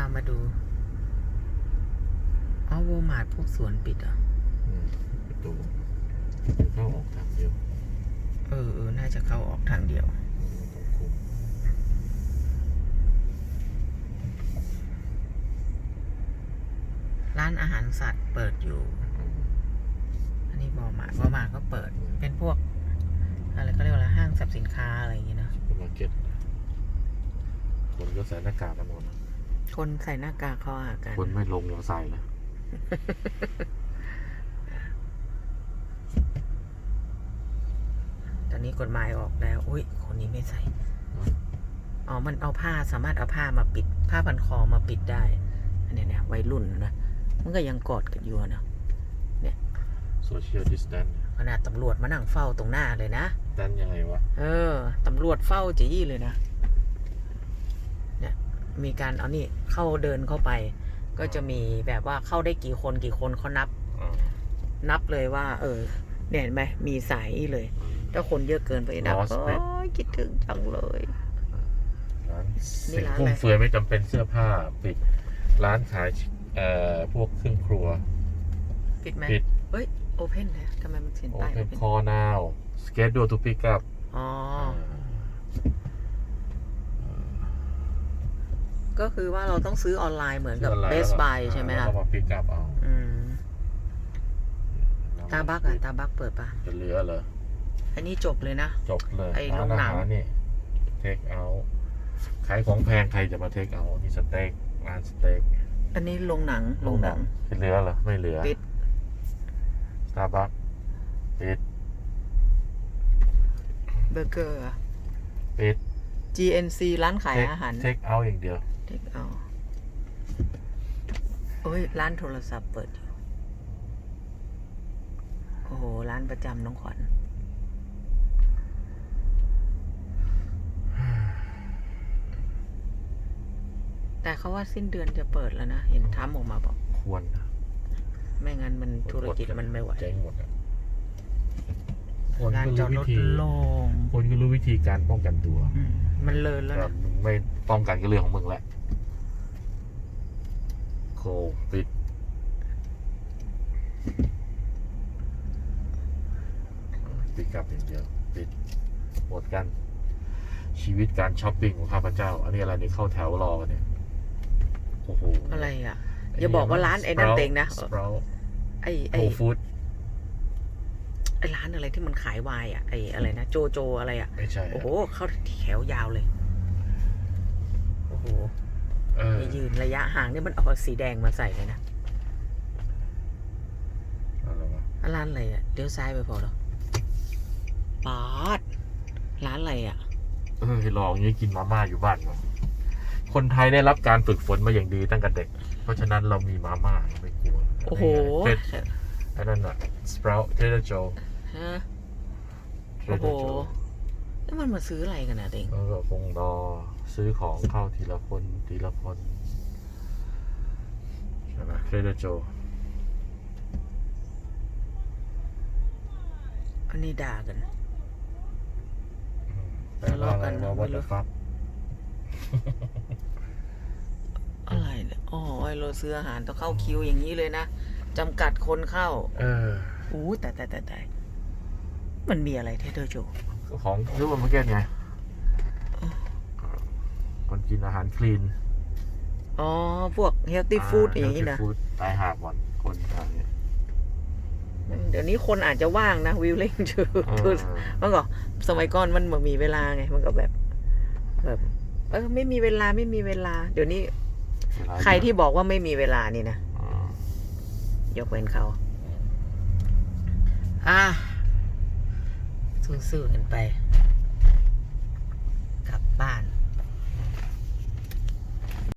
ามาดูอ๋อวอลมาร์ทพวกสวนปิดเหรอะอืมประตูเข้าออกทางเดียวเออเออน่าจะเข้าออกทางเดียวอืมต้องคุมร้านอาหารสัตว์เปิดอยู่อืมอันนี้วอลมาร์ทวอลมาร์ทก็เปิด เป็นพวก อะไรก็เรียกว่าอะไรห้างสรรพสินค้าอะไรอย่างเงี้ยเนอะซุปเปอร์มาร์เก็ตคนก็ใส่หน้ากากกันหมดนะ คนใส่หน้ากากเข้าหากันคนไม่ลงยังใส่เลยตอนนี้กฎหมายออกแล้ว อุ้ยคนนี้ไม่ใส่ อ๋อ มันเอาผ้าสามารถเอาผ้ามาปิด ผ้าพันคอมาปิดได้ อันเนี้ยเนี่ยวัยรุ่นนะ มันก็ยังกอดกันอยู่อะเนาะโซเชียลดิสแตนขนาดตำรวจมานั่งเฝ้าตรงหน้าเลยนะแตนยังไงวะ เออ ตำรวจเฝ้าจีเลยนะเนี่ย มีการเอานี่เข้าเดินเข้าไป ก็จะมีแบบว่าเข้าได้กี่คนกี่คนเขานับอ่านับเลยว่า เออเนี่ยเห็นไหมมีสายเลย ถ้าคนเยอะเกินไปนับ Lost โอ้ยคิดถึงจังเลย ร้านนี่สิ่งร้านฟุ่อะไรมเฟือยไม่จำเป็นเสื้อผ้าปิด ร้านขายเอ่อพวกเครื่องครัว ปิดไหมปิดเฮ้ยโอเพนนะทำไมมันเขียนโอป้าย เพโอนเพนคอ now schedule to pick up อ๋อ ก็คือว่าเราต้องซื้อออนไลน์เหมือนกับ ซื้ออไลน์ Best แล้วก็ Buy ใช่ไหมแล้คะวก็มา pick up เอาอืมตาบักอะตาบักเปิดปะจะเหลือเหรอ อันนี้จบเลยนะ จบเลยไอ้ร้านโรงหนัอางหารนี่ take out ขายของแพงใครจะมา take out นี่สเต็กร้านสเต็กอันนี้โรงหนังโรงหนัง จะเหลือเหรอ ไม่เหลือปิด Starbucks ปิดเบอร์เกอร์อะ ปิด GNC ร้านขาย take อาหาร take out อย่างเดียว เทคเอาโอ้ย ร้านโทรศัพท์เปิดอยู่ โอ้โห ร้านประจำน้องขวัญแต่เขาว่าสิ้นเดือนจะเปิดแล้วนะ เห็นทำออกมาบอก ควรนะไม่งั้นมันธุรกิจมันไม่ไหว เจ๊งหมดอะคนร้านก็จอดรู้รวิถธีโล่งคนก็รู้วิธีการป้องกันตัว อืม มันเลินแล้วแต่นะมึงไม่ป้องกันก็เรื่องของมึงแหละโคปิดปิดกลับอย่างเดียวปิดหมดกัน ชีวิตการช้อปปิ้งของข้าพเจ้า อันนี้อะไรนี่เข้าแถวรอกันเนี่ยโอ้โหอะไรอะ อย่าบอกว่าร้านไอ้นั่นเองนะสปราวไอ้โฮไอ้ฟู้ดไอ้ร้านอะไรที่มันขายวายอะไอ้อะไรนะโจโจอะไรอะไม่ใช่โอ้โหเข้าแถวยาวเลยโอ้โหเออนี่ยืนระยะห่างนี่มันเอาสีแดงมาใส่เลยนะอะไรวะอะร้านอะไรอะเดี๋ยวซ้ายไปพอหรอปาดร้านอะไรอะเออลองอย่างนี้กินมาม่าอยู่บ้านก่อนคนไทยได้รับการฝึกฝนมาอย่างดีตั้งแต่เด็ก เพราะฉะนั้นเรามีมาม่าเราไม่กลัว โอ้โหเทรดอันนั้นอะสปราวเทรดโจ ฮะเทรโอ้ดโหโจแล้วมันมาซื้ออะไรกันอะเด็งแล้วก็คงรอซื้อของเข้าทีละคนทีละคนใช่ไหมเทรดโจ อันนี้ด่ากันแต่ว่าอะไรทะเลาะกันนะว่าวัไม่ตรู้ฟักอะไรเนี่ยอ๋อไอ้เราซื้ออาหารต้องเข้าคิวอย่างนี้เลยนะจำกัดคนเข้า เอออู้แต่แต่แต่แต่ มันมีอะไรเทเดอร์โจของซูเปอร์มาร์เก็ตไงคนกินอาหารคลีน อ๋อ พวกเฮลตี้ฟู้ดอย่างนี้นะฟู้ดตายหาบวันคนทางเนี้ยเดี๋ยวนี้คนอาจจะว่างนะวิวเล่งจูเออเมื่อก่อนสมัยก่อนมันบ่มีเวลาไง มันก็แบบ แบบเออไม่มีเวลาไม่มีเวลา เดี๋ยวนี้เวลาใครที่บอกว่าไม่มีเวลานี่นะอ่ายกเว้นเขา อ่ะสู้อกันไป